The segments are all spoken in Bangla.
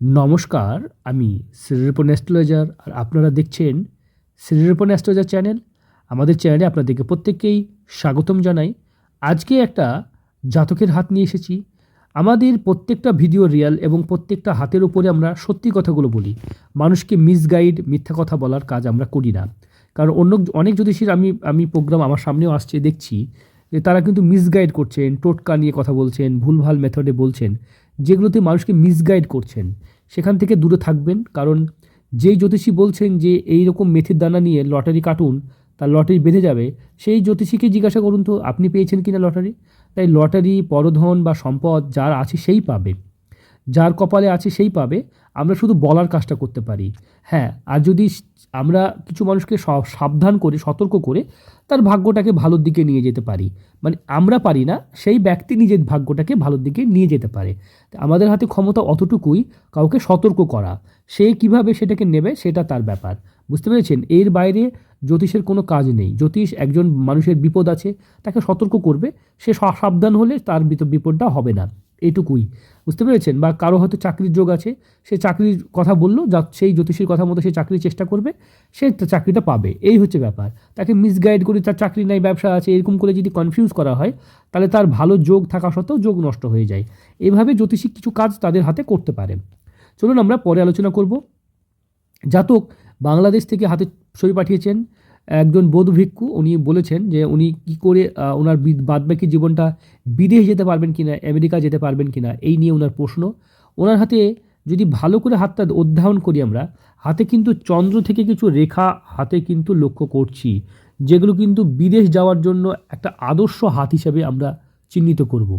নমস্কার, আমি শ্রীরূপন অ্যাস্ট্রোলজার আর আপনারা দেখছেন শ্রীরূপন অ্যাস্ট্রোলজার চ্যানেল। আমাদের চ্যানেলে আপনাদেরকে প্রত্যেককেই স্বাগতম জানাই। আজকে একটা জাতকের হাত নিয়ে এসেছি। আমাদের প্রত্যেকটা ভিডিও রিয়াল এবং প্রত্যেকটা হাতের উপরে আমরা সত্যি কথাগুলো বলি। মানুষকে মিসগাইড মিথ্যা কথা বলার কাজ আমরা করি না। কারণ অন্য অনেক জ্যোতিষীর আমি আমি প্রোগ্রাম আমার সামনেও আসছে, দেখছি যে তারা কিন্তু মিসগাইড করছেন, টোটকা নিয়ে কথা বলছেন, ভুলভাল মেথডে বলছেন। যেগুলোতে মানুষকে মিসগাইড করছেন। সেখান থেকে দূরে থাকবেন, কারণ যেই জ্যোতিষী বলছেন যে এই রকম মেথির দানা নিয়ে লটারি কাটুন, তার লটারি বেঁধে যাবে। সেই জ্যোতিষীকে জিজ্ঞাসা করুন তো, আপনি পেয়েছেন কিনা লটারি? তাই লটারি, পরধন বা সম্পদ, যার আছে সেই পাবে যার কপালে আছে সেই পাবে, আমরা শুধু বলার কাজটা করতে পারি। হ্যাঁ আর যদি আমরা কিছু মানুষকে সাবধান করে, সতর্ক করে, তার ভাগ্যটাকে ভালোর দিকে নিয়ে যেতে পারি। মানে আমরা পারি না, সেই ব্যক্তি নিজের ভাগ্যটাকে ভালোর দিকে নিয়ে যেতে পারে। আমাদের হাতে ক্ষমতা অতটুকুই কাউকে সতর্ক করা। সে কীভাবে সেটাকে নেবে, সেটা তার ব্যাপার। বুঝতে পেরেছেন? এর বাইরে জ্যোতিষের কোনো কাজ নেই। জ্যোতিষ একজন মানুষের বিপদ আছে, তাকে সতর্ক করবে। সে সাবধান হলে তার বিপদটা হবে না। এইটুকুই। বুঝতে পেরেছেন? বা কারও হয়তো চাকরির যোগ আছে, সে চাকরির কথা বলল, যা সেই জ্যোতিষীর কথা মতো সে চাকরির চেষ্টা করবে, সে চাকরিটা পাবে। এই হচ্ছে ব্যাপার। তাকে মিসগাইড করে তার চাকরি নাই, ব্যবসা আছে, এরকম করে যদি কনফিউজ করা হয়, তাহলে তার ভালো যোগ থাকা সত্ত্বেও যোগ নষ্ট হয়ে যায়। এইভাবে জ্যোতিষী কিছু কাজ তাদের হাতে করতে পারে। চলুন আমরা পরে আলোচনা করব। জাতক বাংলাদেশ থেকে হাতে ছবি পাঠিয়েছেন একজন বৌদ্ধ ভিক্ষু উনি বলেছেন যে উনি কি করে ওনার বাদবাকি জীবনটা বিদেশ যেতে পারবেন কিনা, আমেরিকা যেতে পারবেন কিনা, এই নিয়ে ওনার প্রশ্ন। ওনার হাতে যদি ভালো করে হাতটা অধ্যয়ন করি আমরা, হাতে কিন্তু চন্দ্র থেকে কিছু রেখা হাতে কিন্তু লক্ষ্য করছি, যেগুলো কিন্তু বিদেশ যাওয়ার জন্য একটা আদর্শ হাত হিসাবে আমরা চিহ্নিত করব।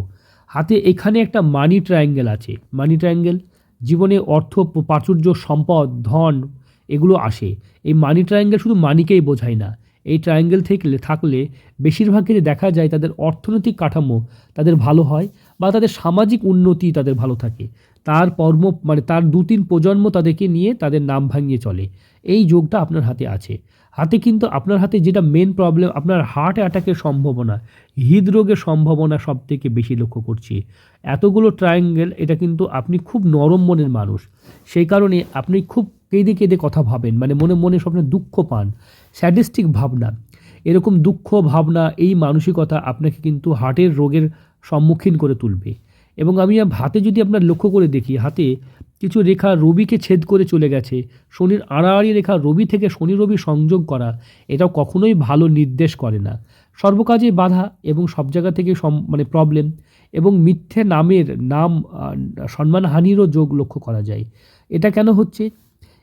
হাতে এখানে একটা মানি ট্রায়াঙ্গেল আছে। মানি ট্রায়াঙ্গেল জীবনে অর্থ, প্রাচুর্য, সম্পদ, ধন এগুলো আসে। এই মানি ট্রায়াঙ্গেল শুধু মানিকেই বোঝায় না। এই ট্রায়াঙ্গেল থেকে থাকলে বেশিরভাগ ক্ষেত্রে দেখা যায় তাদের অর্থনৈতিক কাঠামো তাদের ভালো হয় বা তাদের সামাজিক উন্নতি তাদের ভালো থাকে। তার কর্ম মানে তার দু তিন প্রজন্ম তাদেরকে নিয়ে তাদের নাম ভাঙিয়ে চলে। এই যোগটা আপনার হাতে আছে। হাতে কিন্তু আপনার হাতে যেটা মেন প্রবলেম আপনার হার্ট অ্যাটাকের সম্ভাবনা, হৃদরোগের সম্ভাবনা সব থেকে বেশি লক্ষ্য করছি। এতগুলো ট্রায়াঙ্গেল এটা কিন্তু আপনি খুব নরম মনের মানুষ। সেই কারণে আপনি খুব কেঁদে কেঁদে কথা ভাবেন মানে মনে মনে স্বপ্নে দুঃখ পান স্যাডিস্টিক ভাবনা। এরকম দুঃখ, ভাবনা, এই মানসিকতা আপনাকে কিন্তু হার্টের রোগের সম্মুখীন করে তুলবে। এবং আমি হাতে যদি আপনার লক্ষ্য করে দেখি, হাতে কিছু রেখা রবিকে ছেদ করে চলে গেছে, শনির আড়াআড়ি রেখা রবি থেকে শনি রবি সংযোগ করা, এটাও কখনোই ভালো নির্দেশ করে না। সর্বকাজে বাধা এবং সব জায়গা থেকে মানে প্রবলেম এবং মিথ্যে নামের নাম সম্মানহানিরও যোগ লক্ষ্য করা যায়। এটা কেন হচ্ছে?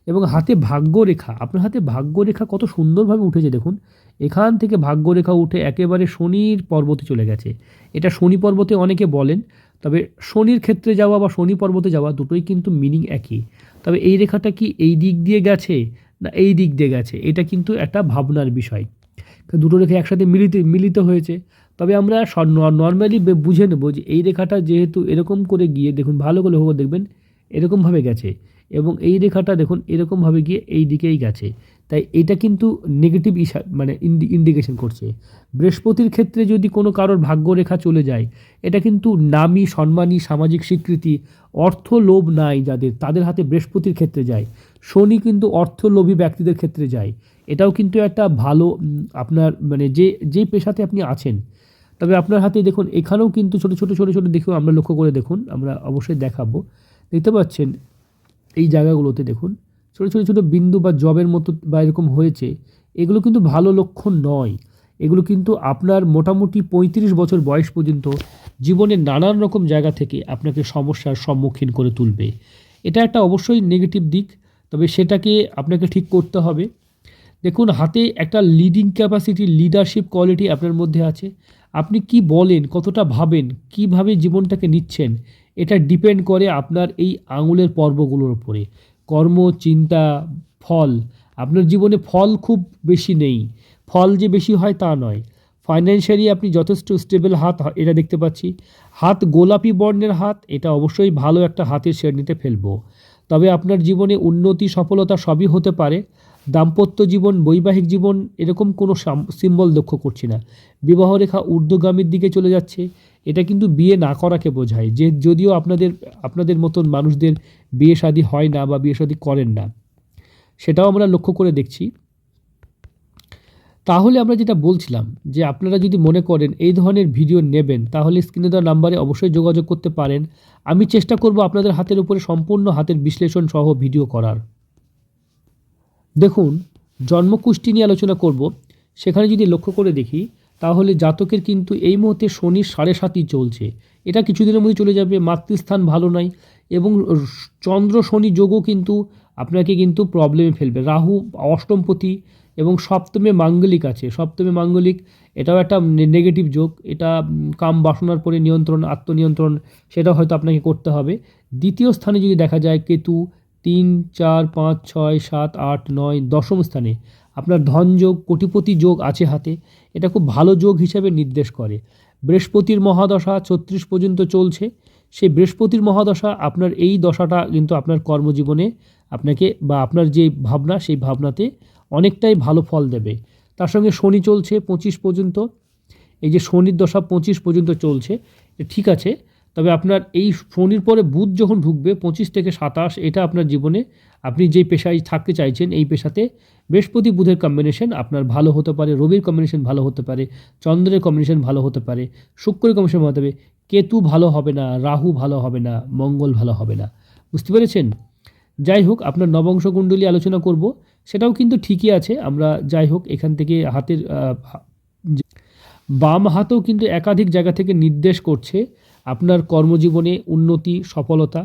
এবং হাতে ভাগ্যরেখা, আপনার হাতে ভাগ্যরেখা কত সুন্দরভাবে উঠেছে দেখুন। এখান থেকে ভাগ্যরেখা উঠে একেবারে শনির পর্বতে চলে গেছে। এটা শনি পর্বতে অনেকে বলেন, তবে শনির ক্ষেত্রে যাওয়া বা শনি পর্বতে যাওয়া দুটোই কিন্তু মিনিং একই। তবে এই রেখাটা কি এই দিক দিয়ে গেছে না এই দিক দিয়ে গেছে? এটা কিন্তু একটা ভাবনার বিষয়। দুটো রেখা একসাথে মিলিত মিলিত হয়েছে। তবে আমরা নর্মালি বুঝে নেব যে এই রেখাটা যেহেতু এরকম করে গিয়ে দেখুন, ভালো করে করে দেখবেন, এরকমভাবে গেছে। এবং এই রেখাটা দেখুন, এরকমভাবে গিয়ে এই দিকেই গেছে। তাই এটা কিন্তু নেগেটিভ ইশা মানে ইন্ডিকেশন করছে। বৃহস্পতির ক্ষেত্রে যদি কোনো কারোর ভাগ্যরেখা চলে যায়, এটা কিন্তু নামী সম্মানী সামাজিক স্বীকৃতি, অর্থ লোভ নাই যাদের, তাদের হাতে বৃহস্পতির ক্ষেত্রে যায়। শনি কিন্তু অর্থলোভী ব্যক্তিদের ক্ষেত্রে যায়। এটাও কিন্তু একটা ভালো আপনার মানে যে যে পেশাতে আপনি আছেন। তবে আপনার হাতে দেখুন, এখানেও কিন্তু ছোটো ছোটো ছোটো ছোটো দেখুন আমরা লক্ষ্য করে দেখুন, আমরা অবশ্যই দেখাবো। দেখতে পাচ্ছেন এই জায়গাগুলোতে দেখুন, ছোটো ছোটো ছোটো বিন্দু বা জবের মতো বা এরকম হয়েছে, এগুলো কিন্তু ভালো লক্ষণ নয়। এগুলো কিন্তু আপনার মোটামুটি পঁয়ত্রিশ বছর বয়স পর্যন্ত জীবনের নানান রকম জায়গা থেকে আপনাকে সমস্যার সম্মুখীন করে তুলবে। এটা একটা অবশ্যই নেগেটিভ দিক, তবে সেটাকে আপনাকে ঠিক করতে হবে। দেখুন, হাতে একটা লিডিং ক্যাপাসিটি লিডারশিপ কোয়ালিটি আপনার মধ্যে আছে। আপনি কি বলেন, কতটা ভাবেন, কীভাবে জীবনটাকে নিচ্ছেন এটা ডিপেন্ড করে আপনার এই আঙুলের পর্বগুলোর উপরে। কর্ম, চিন্তা, ফল। আপনার জীবনে ফল খুব বেশি নেই। ফল যে বেশি হয় তা নয়। ফাইন্যান্সিয়ালি আপনি যথেষ্ট স্টেবল হাত, এটা দেখতে পাচ্ছি। হাত গোলাপি বর্ণের হাত, এটা অবশ্যই ভালো একটা হাতের শ্রেণীতে ফেলব। তবে আপনার জীবনে উন্নতি, সফলতা সবই হতে পারে। দাম্পত্য জীবন, বৈবাহিক জীবন, এরকম কোনো সিম্বল লক্ষ্য করছি না। বিবাহ রেখা ঊর্ধ্বগামীর দিকে চলে যাচ্ছে। এটা কিন্তু বিয়ে না করাকে বোঝায়। যে যদিও আপনাদের আপনাদের মতন মানুষদের বিয়ে শাদী হয় না বা বিয়ে শাদী করেন না, সেটাও আমরা লক্ষ্য করে দেখছি। তাহলে আমরা যেটা বলছিলাম, যে আপনারা যদি মনে করেন এই ধরনের ভিডিও নেবেন, তাহলে স্ক্রিনে দেওয়া নাম্বারে অবশ্যই যোগাযোগ করতে পারেন। আমি চেষ্টা করব আপনাদের হাতের উপরে সম্পূর্ণ হাতের বিশ্লেষণ সহ ভিডিও করার। দেখুন জন্মকুষ্টি নিয়ে আলোচনা করব। সেখানে যদি লক্ষ্য করে দেখি তাহলে জাতকের কিন্তু এই মুহূর্তে শনির সাড়ে সাতই চলছে। এটা কিছুদিনের মধ্যে চলে যাবে, মাতৃস্থান ভালো নাই এবং চন্দ্র শনি যোগও কিন্তু আপনাকে কিন্তু প্রবলেমে ফেলবে। রাহু অষ্টমপতি এবং সপ্তমে মাঙ্গলিক আছে। সপ্তমে মাঙ্গলিক, এটাও একটা নেগেটিভ যোগ। এটা কাম বাসনার পরে নিয়ন্ত্রণ, আত্মনিয়ন্ত্রণ, সেটা হয়তো আপনাকে করতে হবে। দ্বিতীয় স্থানে যদি দেখা যায়, কেতু তিন, চার, পাঁচ, ছয়, সাত, আট, নয়, দশম স্থানে আপনার ধন যোগ, কোটিপতি যোগ আছে হাতে। এটা খুব ভালো যোগ হিসাবে নির্দেশ করে। বৃহস্পতির মহাদশা ছত্রিশ পর্যন্ত চলছে। সেই বৃহস্পতির মহাদশা আপনার এই দশাটা কিন্তু আপনার কর্মজীবনে আপনাকে বা আপনার যে ভাবনা, সেই ভাবনাতে অনেকটাই ভালো ফল দেবে। তার সঙ্গে শনি চলছে পঁচিশ পর্যন্ত। এই যে শনির দশা পঁচিশ পর্যন্ত চলছে ঠিক আছে। তবে আপনার এই শনির পরে বুধ যখন ঢুকবে, পঁচিশ থেকে সাতাশ, এটা আপনার জীবনে আপনি যেই পেশায় থাকতে চাইছেন, এই পেশাতে বৃহস্পতি বুধের কম্বিনেশন আপনার ভালো হতে পারে, রবির কম্বিনেশন ভালো হতে পারে, চন্দ্রের কম্বিনেশন ভালো হতে পারে, শুক্রের কম্বিনেশন ভালো হতে পারে, কেতু ভালো হবে না, রাহু ভালো হবে না, মঙ্গল ভালো হবে না। বুঝতে পেরেছেন? যাই হোক, আপনার নবংশ কুণ্ডলী আলোচনা করব, সেটাও কিন্তু ঠিকই আছে, আমরা যাই হোক, এখান থেকে হাতের বাম হাতেও কিন্তু একাধিক জায়গা থেকে নির্দেশ করছে আপনার কর্মজীবনে উন্নতি, সফলতা,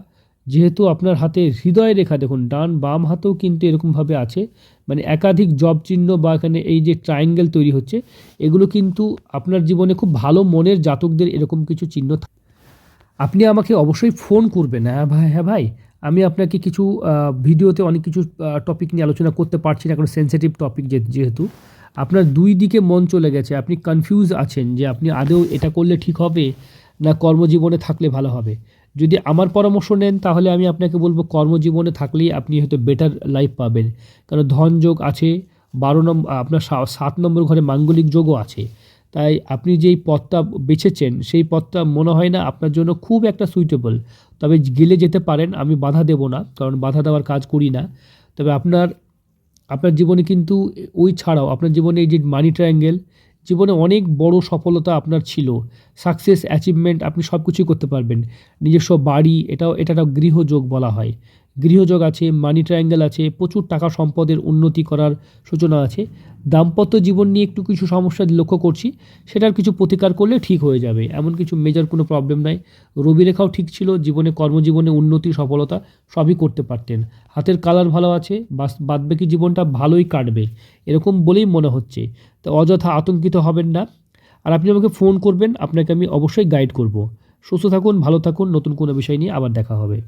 যেহেতু আপনার হাতে হৃদয় রেখা, দেখুন, ডান বাম হাতেও কিন্তু এরকমভাবে আছে মানে একাধিক জব চিহ্ন বা এখানে এই যে ট্রায়াঙ্গেল তৈরি হচ্ছে, এগুলো কিন্তু আপনার জীবনে খুব ভালো মনের জাতকদের এরকম কিছু চিহ্ন আপনি আমাকে অবশ্যই ফোন করবেন। হ্যাঁ ভাই হ্যাঁ ভাই, আমি আপনাকে কিছু ভিডিওতে অনেক কিছু টপিক নিয়ে আলোচনা করতে পারছি না, কারণ সেন্সিটিভ টপিক যেহেতু। আপনার দুই দিকে মন চলে গেছে, আপনি কনফিউজ আছেন যে আপনি আদৌ এটা করলে ঠিক হবে না কর্মজীবনে থাকলে ভালো হবে। যদি আমার পরামর্শ নেন, তাহলে আমি আপনাকে বলব কর্মজীবনে থাকলেই আপনি হয়তো বেটার লাইফ পাবেন। কারণ ধন যোগ আছে, বারো নম্বর আপনার সাত নম্বর ঘরে মাঙ্গলিক যোগও আছে। তাই আপনি যেই পথটা বেছেছেন, সেই পথটা মনে হয় না আপনার জন্য খুব একটা সুইটেবল তবে গেলে যেতে পারেন, আমি বাধা দেব না, কারণ বাধা দেওয়ার কাজ করি না। তবে আপনার আপনার জীবনে কিন্তু ওই ছাড়াও, আপনার জীবনে এই যে মানি ট্রায়াঙ্গেল জীবনে অনেক বড় সফলতা আপনার ছিল। সাকসেস অ্যাচিভমেন্ট আপনি সব কিছুই করতে পারবেন। নিজস্ব বাড়ি, এটাও এটা একটা গৃহযোগ বলা হয়। গৃহযোগ আছে মানি ট্রায়াঙ্গেল আছে, প্রচুর টাকা সম্পদের উন্নতি করার সূচনা আছে। দাম্পত্য জীবন নিয়ে একটু কিছু সমস্যা লক্ষ্য করছি, সেটার কিছু প্রতিকার করলে ঠিক হয়ে যাবে, এমন কিছু মেজর কোনো প্রবলেম নাই। রবিরেখাও ঠিক ছিল, জীবনে কর্মজীবনে উন্নতি, সফলতা সবই করতে পারতেন। হাতের কালার ভালো আছে বাদবাকি জীবনটা ভালোই কাটবে, এরকম বলেই মনে হচ্ছে। তো অযথা আতঙ্কিত হবেন না। আর আপনি আমাকে ফোন করবেন, আপনাকে আমি অবশ্যই গাইড করব। সুস্থ থাকুন, ভালো থাকুন, নতুন কোনো বিষয় নিয়ে আবার দেখা হবে।